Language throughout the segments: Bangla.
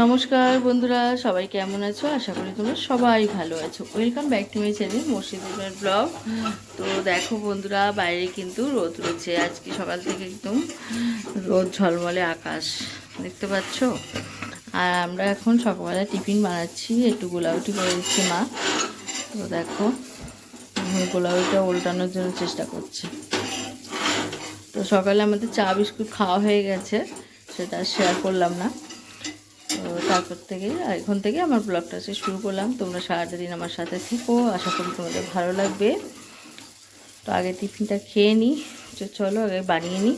নমস্কার বন্ধুরা, সবাই কেমন আছো? আশা করি তোমরা সবাই ভালো আছো। Welcome back to my channel মসজিদের ব্লগ তো দেখো বন্ধুরা, বাইরে কিন্তু রোদ রয়েছে আজকে সকাল থেকে একদম রোদ ঝলমলে আকাশ, দেখতে পাচ্ছ? আর আমরা এখন সকালবেলা টিফিন বানাচ্ছি, একটু গোলাউটি করে দিচ্ছি মা। তো দেখো গোলাউটিটা উল্টানোর জন্য চেষ্টা করছি। তো সকালে আমাদের চা বিস্কুট খাওয়া হয়ে গেছে, সেটা শেয়ার করলাম না। তারপর থেকে এখন থেকে আমার ব্লগটা সে শুরু করলাম। তোমরা সারাটা দিন আমার সাথে থেকো। আশা করি তোমাদের ভালো লাগবে। তো আগে টিফিনটা খেয়ে নিই চলো আগে বানিয়ে নিই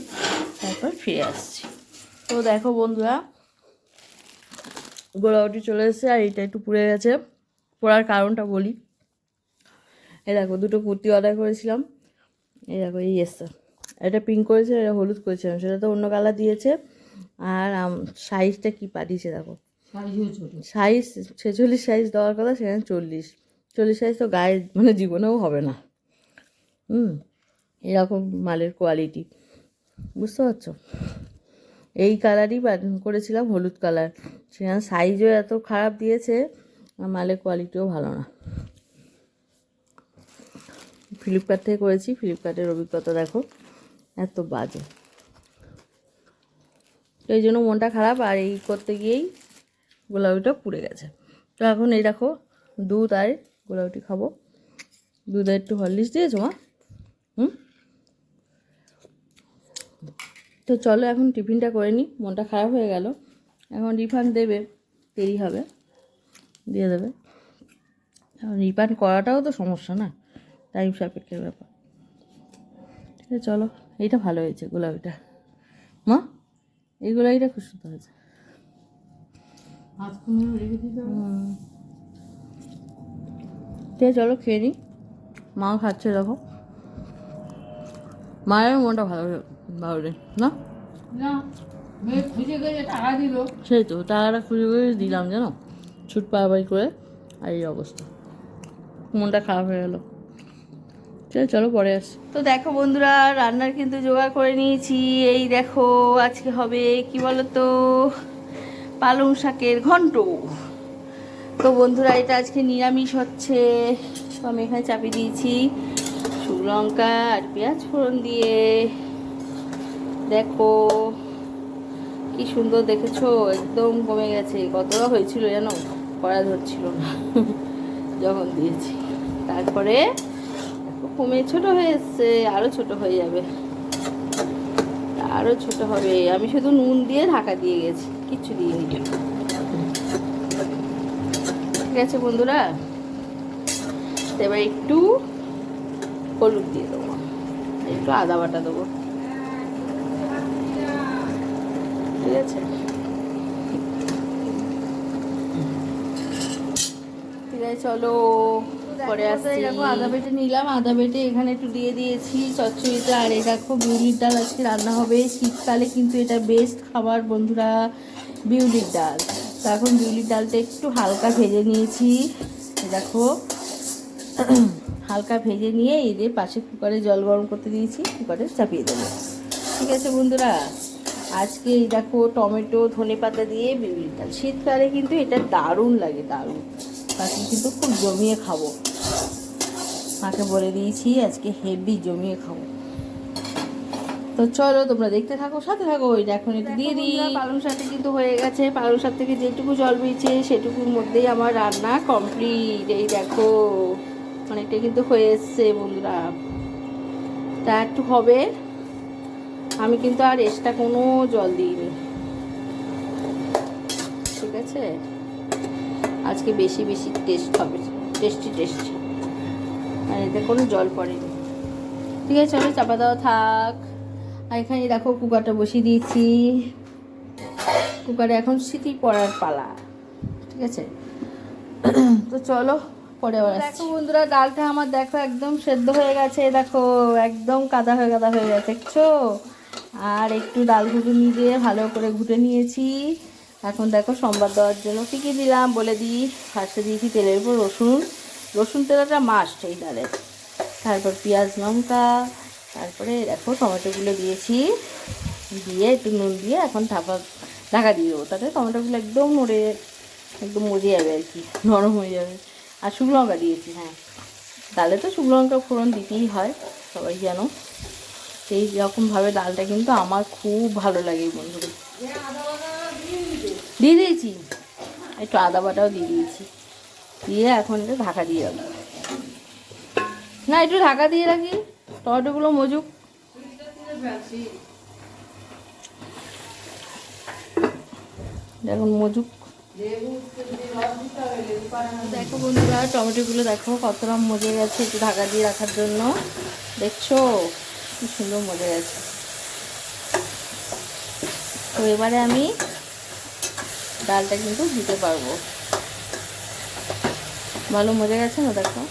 তারপর ফিরে আসছি। তো দেখো বন্ধুরা গোলাউটি চলে এসেছে আর এটা একটু পুড়ে গেছে। পোড়ার কারণটা বলি। এই দেখো, দুটো কুর্তি অর্ডার করেছিলাম। এই দেখো, এই এসছে। এটা পিঙ্ক করেছে, এটা হলুদ করেছিলাম সেটা তো অন্য কালার দিয়েছে। আর সাইজটা কি পাঠিয়েছে দেখো। সাইজ ছেচল্লিশ। সাইজ দেওয়ার কথা, সেখানে চল্লিশ। চল্লিশ সাইজ তো গায়ে মানে জীবনেও হবে না। হুম, এরকম মালের কোয়ালিটি বুঝতে পারছ? এই কালারই করেছিলাম হলুদ কালার সেখানে সাইজও এত খারাপ দিয়েছে মালের কোয়ালিটিও ভালো না। ফ্লিপকার্ট থেকে করেছি ফ্লিপকার্টের অভিজ্ঞতা দেখো, এত বাজে। তো এই জন্য মনটা খারাপ, আর এই করতে গিয়েই গোলাপিটা পুড়ে গেছে। তো এখন এই দেখো, দুধ আর গোলাপিটি খাব। দুধে একটু হরলিক্স দিয়েছ মা? হুম? তো চলো এখন টিফিনটা করে নিই মনটা খারাপ হয়ে গেল। এখন রিফান্ড দেবে, দেরি হবে, দিয়ে দেবে। এখন রিফান্ড করাটাও তো সমস্যা না, টাইম সাপেক্ষের ব্যাপার। ঠিক আছে, চলো, এইটা ভালো হয়েছে গোলাপিটা। মা, এই গোলাপিটা খুব সুন্দর হয়েছে। ঠিক চলো খেয়ে নিই মাও খাচ্ছে দেখো। মায়ের মনটা ভালো ভালো নেই না? সেই তো টাকাটা খুঁজে খুঁজে দিলাম জানো? ছুট পাড়াপাড়ি করে আর এই অবস্থা। মনটা খারাপ হয়ে গেল। চলো চলো পরে আসি তো দেখো বন্ধুরা রান্নার কিন্তু জোগাড় করে নিয়েছি। এই দেখো আজকে হবে কি বলো তো পালং শাকের ঘন্ট। তো বন্ধুরা, এটা আজকে নিরামিষ হচ্ছে। তো আমি এখানে চাপিয়ে দিয়েছি শুকনো লঙ্কা আর পেঁয়াজ ফোড়ন দিয়ে। দেখো, কি সুন্দর দেখেছ? একদম কমে গেছে। কতটা হয়েছিল জানো? কড়া ধরছিল। না যখন দিয়েছি। তারপরে কমে ছোট হয়ে এসছে আরও ছোট হয়ে যাবে। আরও ছোট হবে। আমি শুধু নুন দিয়ে ঢাকা দিয়ে গেছি। কিচ্ছু দিইনি ঠিক আছে বন্ধুরা, এবার একটু হলুদ দিয়ে দেবো, একটু আদা বাটা দেবো। ঠিক আছে? ঠিক আছে, চলো। পরে আসছি। দেখো আদা বেটে নিলাম। আদা বেটে এখানে একটু দিয়ে দিয়েছি চচ্চড়িতে। আর এই দেখো বিউলির ডাল আজকে রান্না হবে। শীতকালে কিন্তু এটা বেস্ট খাবার বন্ধুরা বিউলির ডাল। তো এখন বিউলির ডালটা একটু হালকা ভেজে নিয়েছি। দেখো হালকা ভেজে নিয়ে এদের পাশে কুকারে জল গরম করতে দিয়েছি কুকারে চাপিয়ে দেবো। ঠিক আছে বন্ধুরা? আজকে এই দেখো টমেটো ধনে পাতা দিয়ে বিউলির ডাল। শীতকালে কিন্তু এটা দারুণ লাগে দারুণ। তাকে কিন্তু খুব জমিয়ে খাব। মাকে বলে দিয়েছি আজকে হেভি জমিয়ে খাব। তো চলো তোমরা দেখতে থাকো সাথে থাকো ওই এখন একটু দিয়ে দিই। পালং শাকটা কিন্তু হয়ে গেছে। পালং শাক থেকে যেটুকু জল বেরিয়েছে সেটুকুর মধ্যেই আমার রান্না কমপ্লিট এই দেখো অনেকটা কিন্তু হয়ে এসছে বন্ধুরা। তা একটু হবে। আমি কিন্তু আর এক্সট্রা কোনো জল দিইনি। ঠিক আছে? আজকে বেশি বেশি টেস্ট হবে টেস্টি টেস্টি আর এতে কোনো জল পড়েনি। ঠিক আছে চলো চাপা দেওয়া থাক। আর এখানে দেখো কুকারটা বসিয়ে দিয়েছি। কুকারে এখন সিটি পড়ার পালা। ঠিক আছে? তো চলো, পরে দেখো বন্ধুরা, ডালটা আমার দেখো একদম সেদ্ধ হয়ে গেছে। দেখো, একদম কাদা হয়ে কাদা হয়ে গেছে, দেখছ? আর একটু ডাল ঘুটুনি দিয়ে ভালো করে ঘুটে নিয়েছি। এখন দেখো সম্বাদ দেওয়ার জন্য কী কী দিলাম? বলে দিই, ফার্স্টে দিয়েছি তেলের উপর রসুন। রসুন তেলাটা মাস্ট এই ডালের তারপর পেঁয়াজ লঙ্কা, তারপরে দেখো টমেটোগুলো দিয়েছি। দিয়ে একটু নুন দিয়ে এখন ঢাকা ঢাকা দিয়ে দেবো। তাতে টমেটোগুলো একদম নড়ে, একদম মজে যাবে আর কি, নরম হয়ে যাবে। আর শুকনো লঙ্কা দিয়েছি হ্যাঁ। ডালে তো শুকনো লঙ্কা ফোড়ন দিতেই হয়, সবাই জানো। সেই রকমভাবে ডালটা কিন্তু আমার খুব ভালো লাগে বন্ধুরা। দিয়ে দিয়েছি? একটু আদা বাটাও দিয়ে দিয়েছি। দিয়ে এখন এটা ঢাকা দিয়ে রাখব। না, একটু ঢাকা দিয়ে রাখি। টমেটোগুলো মজুক। দেখুন, মজুক। দেখো বন্ধুরা, টমেটোগুলো দেখো কতটা মজে গেছে একটু ঢাকা দিয়ে রাখার জন্য। দেখছ? কি সুন্দর মজে গেছে। তো এবারে আমি ডালটা কিন্তু দিতে পারব। ভালো মজে গেছে না দেখো?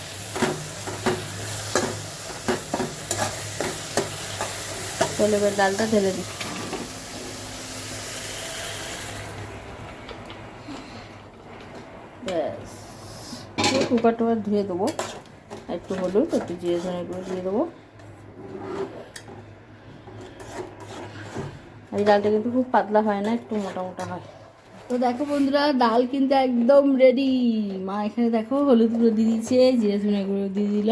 চলো এবার ডালটা ঢেলে দিই। কুকার টুকার ধুয়ে দেবো। একটু হলুদ, একটু জিরে ধনে গুঁড়ো দিয়ে দেবো। আর ডালটা কিন্তু খুব পাতলা হয় না, একটু মোটা হয়। তো দেখো বন্ধুরা ডাল কিন্তু একদম রেডি মা এখানে দেখো হলুদ গুঁড়ো দিয়ে দিয়েছে জিরে ধনে গুঁড়ো দিয়ে দিল।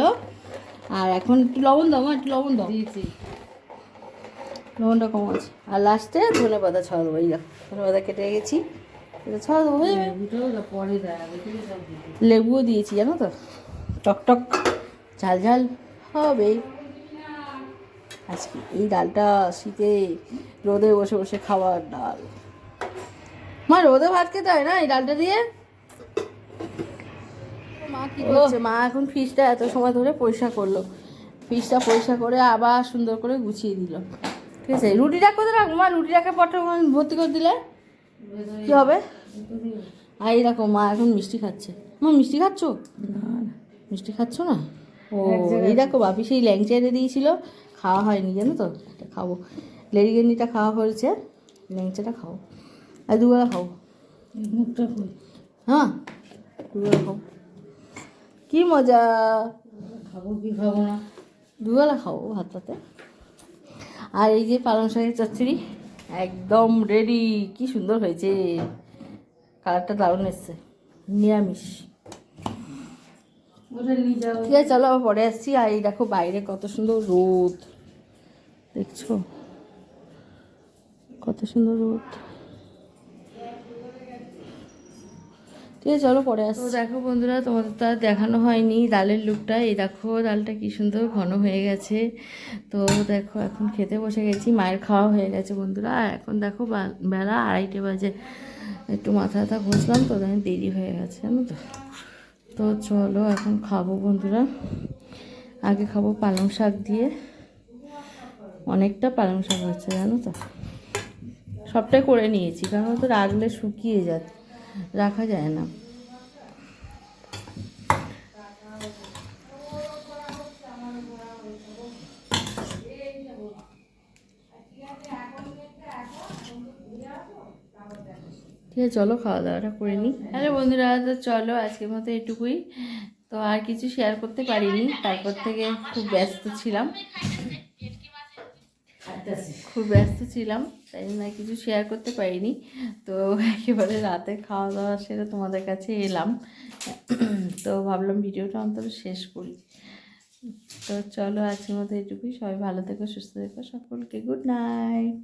আর এখন একটু লবণ দাও মা একটু লবণ দাও। দিয়েছি। লবণটা কম আছে। আর লাস্টে ধনে পাতা ছড়া দেবো এই দেখো ধনে পাতা কেটে গেছি এটা ছড়া দেবো হয়ে। লেবুও দিয়েছি জানো তো? টক টক ঝাল ঝাল হবে। আজকে এই ডালটা শীতে রোদে বসে বসে খাওয়ার ডাল। মা রোদে ভাত খেতে হয় না এই ডালটা দিয়ে? মা কি করছে? মা এখন ফ্রিজটা এত সময় ধরে পরিষ্কার করল। ফ্রিজটা পরিষ্কার করে আবার সুন্দর করে গুছিয়ে দিল। ঠিক আছে রুটিটা কোথায় রাখব? মা রুটিটাকে পটল ভর্তি করে দিলে কি হবে? আর এই দেখো মা এখন মিষ্টি খাচ্ছে। মা মিষ্টি খাচ্ছো? মিষ্টি খাচ্ছ না? ও এই দেখো বাপি সেই ল্যাংচা এনে দিয়েছিল। খাওয়া হয়নি জানো তো? এটা খাব। লেডিগেন্ডিটা খাওয়া হয়েছে। ল্যাংচাটা খাও। আর দুবেলা খাও হ্যাঁ দুবেলা খাও কি মজা খাব কি খাব না দুবেলা খাও ভাতটাতে আর এই যে পালং শাকের চচ্চড়ি একদম রেডি কি সুন্দর হয়েছে কালারটা দারুণ এসছে নিরামিষ ঠিক আছে চলো আবার পরে আসছি আর এই দেখো বাইরে কত সুন্দর রোদ দেখছ কত সুন্দর রোদ ঠিক আছে চলো পরে আসছি। দেখো বন্ধুরা তোমাদের তো আর দেখানো হয়নি ডালের লুকটা। এই দেখো ডালটা কি সুন্দর ঘন হয়ে গেছে। তো দেখো এখন খেতে বসে গেছি মায়ের খাওয়া হয়ে গেছে বন্ধুরা। আর এখন দেখো বেলা আড়াইটে বাজে। একটু মাথা ব্যথা ঘষলাম তো তাই দেরি হয়ে গেছে জানো তো। তো চলো এখন খাব বন্ধুরা। আগে খাব পালং শাক দিয়ে। অনেকটা পালং শাক হচ্ছে জানো তো। সবটাই করে নিয়েছি কারণ তো রাখলে শুকিয়ে যায় রাখা যায় না। ঠিক আছে চলো খাওয়া দাওয়াটা করে নিই। হ্যালো বন্ধুরা তো চলো আজকের মতো এটুকুই। তো আর কিছু শেয়ার করতে পারিনি তারপর থেকে খুব ব্যস্ত ছিলাম। খুব ব্যস্ত ছিলাম, তাই জন্য কিছু শেয়ার করতে পারিনি। তো একেবারে রাতে খাওয়া দাওয়া সেরে তোমাদের কাছে এলাম। তো ভাবলাম ভিডিওটা অন্তত শেষ করি। তো চলো আজকের মতো এটুকুই। সবাই ভালো থেকো, সুস্থ থেকো। সকলকে গুড নাইট